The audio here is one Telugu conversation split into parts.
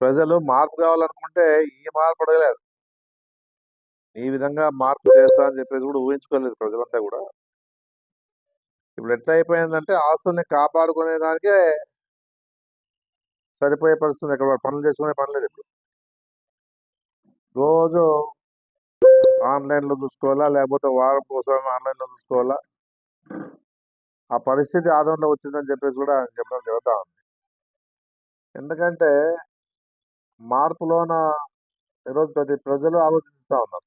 ప్రజలు మార్పు కావాలనుకుంటే ఈ మార్పు అడగలేదు. ఈ విధంగా మార్పు చేస్తా అని చెప్పేసి కూడా ఊహించుకోలేదు ప్రజలంతా కూడా. ఇప్పుడు ఎట్లా అయిపోయిందంటే ఆస్తుల్ని కాపాడుకునే దానికే సరిపోయే పరిస్థితి ఇక్కడ పనులు చేసుకునే పని లేదు ఇప్పుడు. రోజు ఆన్లైన్లో చూసుకోవాలా లేకపోతే వారం కోసం ఆన్లైన్లో చూసుకోవాలా? ఆ పరిస్థితి ఆదంలో వచ్చిందని చెప్పేసి కూడా చెప్పడం జరుగుతూ ఉంది. ఎందుకంటే మార్పులోన ఈరోజు ప్రతి ప్రజలు ఆలోచిస్తూ ఉన్నారు.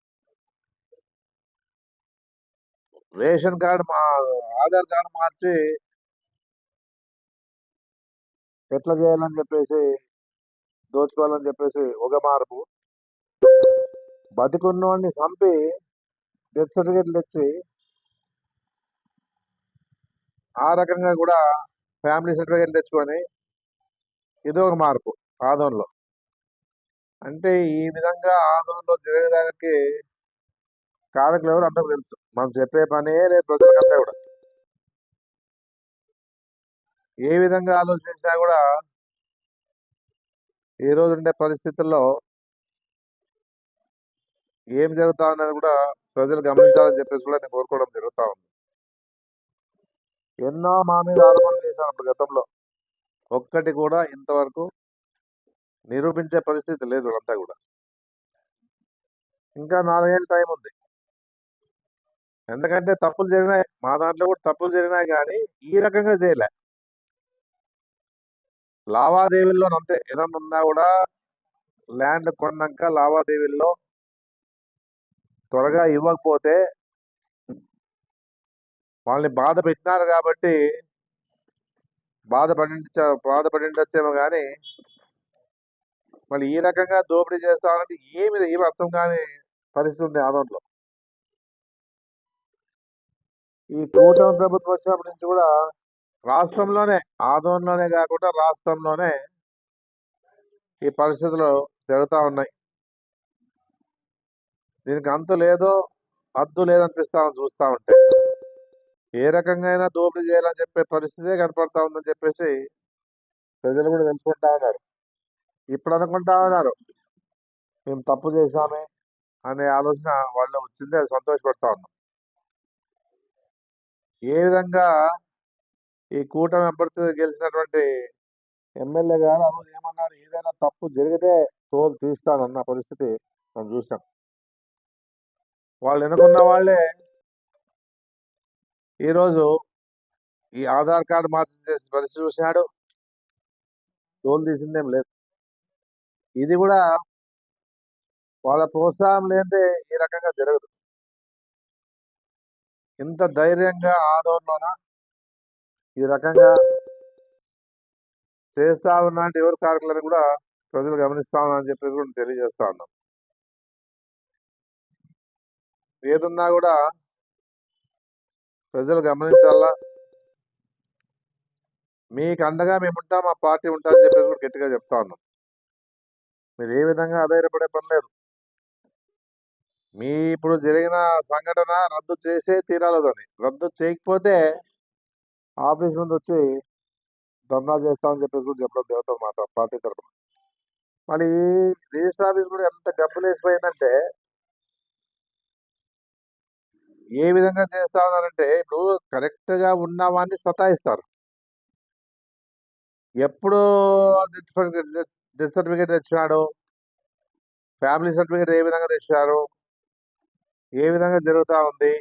రేషన్ కార్డు మా ఆధార్ కార్డు మార్చి ఎట్లా చేయాలని చెప్పేసి దోచుకోవాలని చెప్పేసి ఒక మార్పు. బతికున్నవాడిని చంపి డెత్ సర్టిఫికేట్లు తెచ్చి ఆ రకంగా కూడా ఫ్యామిలీ సర్టిఫికేట్ తెచ్చుకొని ఇది ఒక మార్పు ఆదంలో అంటే ఈ విధంగా ఆందోళనలో జరిగేదానికి కారకులు ఎవరు అందరూ తెలుసు. మనం చెప్పే పనే లేదు ప్రజలకంతా కూడా. ఏ విధంగా ఆలోచించినా కూడా ఈ రోజు ఉండే పరిస్థితుల్లో ఏం జరుగుతా ఉన్నది కూడా ప్రజలు గమనించాలని చెప్పేసి కూడా నేను కోరుకోవడం జరుగుతూ ఉంది. ఎన్నో మా మీద ఆరోపణలు చేశాను అప్పుడు గతంలో. ఒక్కటి కూడా ఇంతవరకు నిరూపించే పరిస్థితి లేదు అంతా కూడా. ఇంకా నాలుగేళ్ళ టైం ఉంది. ఎందుకంటే తప్పులు జరిగినాయి మా దాంట్లో కూడా తప్పులు జరిగినాయి కానీ ఈ రకంగా చేయలే. లావాదేవీల్లో అంతే. ఏదన్నా ఉన్నా కూడా ల్యాండ్ కొన్నాక లావాదేవీల్లో త్వరగా ఇవ్వకపోతే వాళ్ళని బాధ పెట్టినారు కాబట్టి బాధ పడించ బాధ పడిండొచ్చేమో కానీ మళ్ళీ ఈ రకంగా దోపిడీ చేస్తామంటే ఏమి ఏమి అర్థం కాని పరిస్థితి ఉంది ఆదంలో ఈ కూటమి ప్రభుత్వం వచ్చినప్పటి నుంచి కూడా రాష్ట్రంలోనే ఆదంలోనే కాకుండా రాష్ట్రంలోనే ఈ పరిస్థితులు జరుగుతూ ఉన్నాయి. దీనికి అంతు లేదో అద్దు లేదనిపిస్తా చూస్తూ చూస్తా ఉంటే. ఏ రకంగా అయినా దోపిడీ చేయాలని చెప్పే పరిస్థితే కనపడతా ఉందని చెప్పేసి ప్రజలు కూడా తెలుసుకుంటా ఉన్నారు. ఇప్పుడు అనుకుంటా ఉన్నారు. మేము తప్పు చేశామే అనే ఆలోచన వాళ్ళు వచ్చింది. అది సంతోషపడతా ఉన్నాం. ఏ విధంగా ఈ కూటమి అభ్యర్థి గెలిచినటువంటి ఎమ్మెల్యే గారు ఆ రోజు ఏమన్నారు? ఏదైనా తప్పు జరిగితే తోలు తీస్తానన్న పరిస్థితి మనం చూసాం. వాళ్ళు ఎన్నుకున్న వాళ్ళే ఈరోజు ఈ ఆధార్ కార్డు మార్చి చేసిన పరిస్థితి చూసినాడు. తోలు తీసిందేం లేదు. ఇది కూడా వాళ్ళ ప్రోత్సాహం లేదే ఈ రకంగా జరగదు. ఇంత ధైర్యంగా ఆదోళన ఈ రకంగా చేస్తా ఉన్నట్టు ఎవరు కారకులని కూడా ప్రజలు గమనిస్తా ఉన్నారని చెప్పేసి కూడా తెలియజేస్తా ఉన్నాం. ఏదున్నా కూడా ప్రజలు గమనించాలా? మీకు అండగా మేము ఉంటాం మా పార్టీ ఉంటామని చెప్పేసి కూడా గట్టిగా చెప్తా ఉన్నాం. మీరు ఏ విధంగా ఆధారపడే పని లేదు. మీ ఇప్పుడు జరిగిన సంఘటన రద్దు చేసే తీరాలదని రద్దు చేయకపోతే ఆఫీస్ ముందు వచ్చి ధర్నా చేస్తామని చెప్పేసి కూడా చెప్పడం జరుగుతుంది మాట పార్టీ తరఫున మళ్ళీ రిజిస్టర్ ఆఫీస్ కూడా ఎంత డబ్బులు వేసిపోయిందంటే ఏ విధంగా చేస్తా ఉన్నారంటే ఇప్పుడు కరెక్ట్గా ఉన్నవాన్ని సతాయిస్తారు. ఎప్పుడు డెత్ సర్టిఫికేట్ తెచ్చినాడు. ఫ్యామిలీ సర్టిఫికేట్ ఏ విధంగా తెచ్చినారు? ఏ విధంగా జరుగుతూ ఉంది?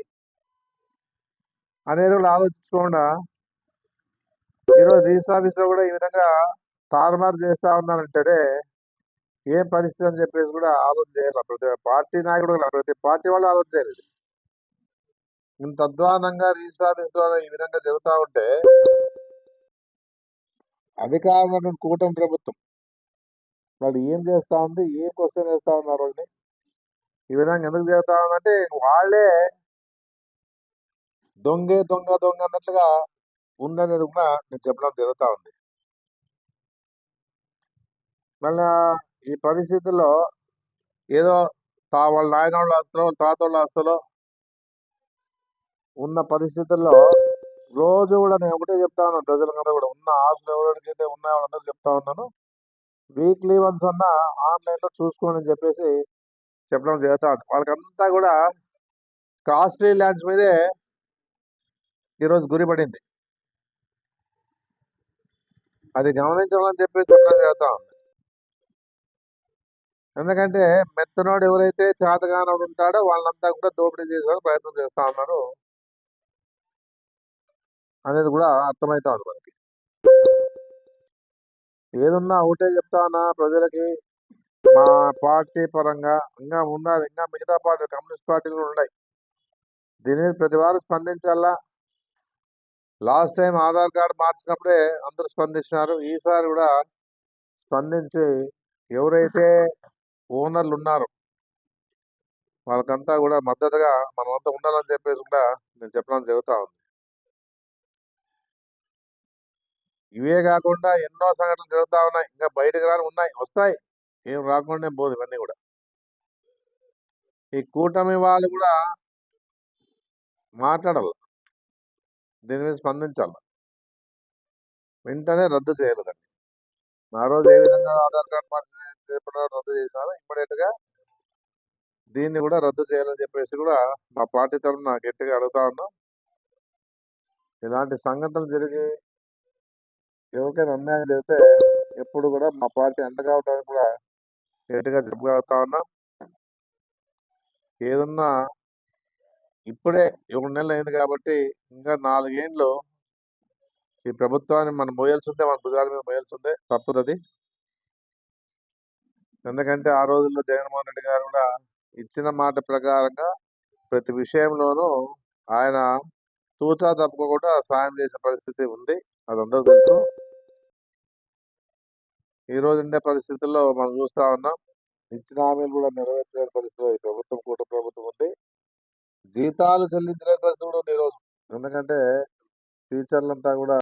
అనేది కూడా ఆలోచించకుండా ఈరోజు రిజిస్టర్ ఆఫీస్లో కూడా ఈ విధంగా తారుమారు చేస్తా ఉన్నారంటేనే ఏం పరిస్థితి అని చెప్పేసి కూడా ఆలోచన చేయాలి. ప్రతి పార్టీ నాయకుడు ప్రతి పార్టీ వాళ్ళు ఆలోచన చేయలేదు ఇంత అధ్వానంగా రిజిస్టర్ ఆఫీస్ ద్వారా ఈ విధంగా జరుగుతూ ఉంటే అధికారంలో కూటమి ప్రభుత్వం వాళ్ళు ఏం చేస్తా ఉంది ఏం క్వశ్చన్ చేస్తా ఉన్నారు వాళ్ళని ఈ విధంగా ఎందుకు చేస్తా ఉందంటే వాళ్ళే దొంగే దొంగ దొంగ అన్నట్లుగా ఉందనేది కూడా నేను చెప్పడం జరుగుతూ ఉంది. మళ్ళా ఈ పరిస్థితుల్లో ఏదో తా వాళ్ళ నాయన వాళ్ళ ఆస్తులో తాత వాళ్ళ ఆస్తులో ఉన్న పరిస్థితుల్లో రోజు కూడా నేను ఒకటే చెప్తా ఉన్నాను ప్రజలందరూ కూడా ఉన్న ఆస్తులు ఎవరికైతే ఉన్నాయో వాళ్ళందరూ చెప్తా ఉన్నాను. వీక్లీ వన్స్ అన్నా ఆన్లైన్లో చూసుకోండి అని చెప్పేసి చెప్పడం జరుగుతా వాళ్ళకంతా కూడా కాస్ట్లీ ల్యాండ్స్ మీదే ఈరోజు గురి పడింది. అది గమనించాలని చెప్పేసి చెప్పడం జరుగుతా ఉంది ఎందుకంటే మెత్తనోడు ఎవరైతే చేతగానోడు ఉంటాడో వాళ్ళంతా కూడా దోపిడీ చేసేందుకు ప్రయత్నం చేస్తా ఉన్నారు. అనేది కూడా అర్థమవుతా ఉంది మనకి. ఏదున్నా ఒకటే చెప్తానా ప్రజలకి? మా పార్టీ పరంగా ఇంకా ఉండాలి. ఇంకా మిగతా పార్టీ కమ్యూనిస్ట్ పార్టీలు ఉన్నాయి. దీని మీద ప్రతి వారు స్పందించాలా? లాస్ట్ టైం ఆధార్ కార్డు మార్చినప్పుడే అందరూ స్పందించినారు. ఈసారి కూడా స్పందించి ఎవరైతే ఓనర్లు ఉన్నారో వాళ్ళకంతా కూడా మద్దతుగా మనమంతా ఉండాలని చెప్పేసి కూడా నేను చెప్పడం జరుగుతా ఉంది. ఇవే కాకుండా ఎన్నో సంఘటనలు జరుగుతూ ఉన్నాయి. ఇంకా బయటకు రాని ఉన్నాయి. వస్తాయి. ఏం రాకుండా పోదు ఇవన్నీ కూడా. ఈ కూటమి వాళ్ళు కూడా మాట్లాడాలి. దీని మీద స్పందించాలి. వెంటనే రద్దు చేయాలి ఆ రోజు ఏ విధంగా ఆధార్ కార్డు రద్దు చేసినారో ఇమ్మీడియట్గా దీన్ని కూడా రద్దు చేయాలని చెప్పేసి కూడా మా పార్టీ తరఫున గట్టిగా అడుగుతా ఉన్నాం. ఇలాంటి సంఘటనలు జరిగి ఎవరికైనా అన్యాయం చేస్తే ఎప్పుడు కూడా మా పార్టీ అండగా ఉండడానికి కూడా గట్టిగా చెప్పగలుగుతా ఉన్నాం. ఏదన్నా ఇప్పుడే ఒక నెలలు అయింది కాబట్టి ఇంకా నాలుగేండ్లు ఈ ప్రభుత్వాన్ని మనం మోయాల్సి ఉంటే మన భుజాల మీద మోయాల్సి ఉంటే తప్పుదది. అది ఎందుకంటే ఆ రోజుల్లో జగన్మోహన్ రెడ్డి గారు కూడా ఇచ్చిన మాట ప్రకారంగా ప్రతి విషయంలోనూ ఆయన తూచా తప్పకుండా సాయం చేసే పరిస్థితి ఉంది. అది అందరూ తెలుసు. ఈ రోజు ఉండే పరిస్థితుల్లో మనం చూస్తా ఉన్నాం. ఇచ్చిన హామీలు కూడా నెరవేర్చలేని పరిస్థితిలో ఈ ప్రభుత్వం కూట ప్రభుత్వం ఉంది. జీతాలు చెల్లించలేని పరిస్థితి కూడా ఉంది ఈరోజు ఎందుకంటే టీచర్లంతా కూడా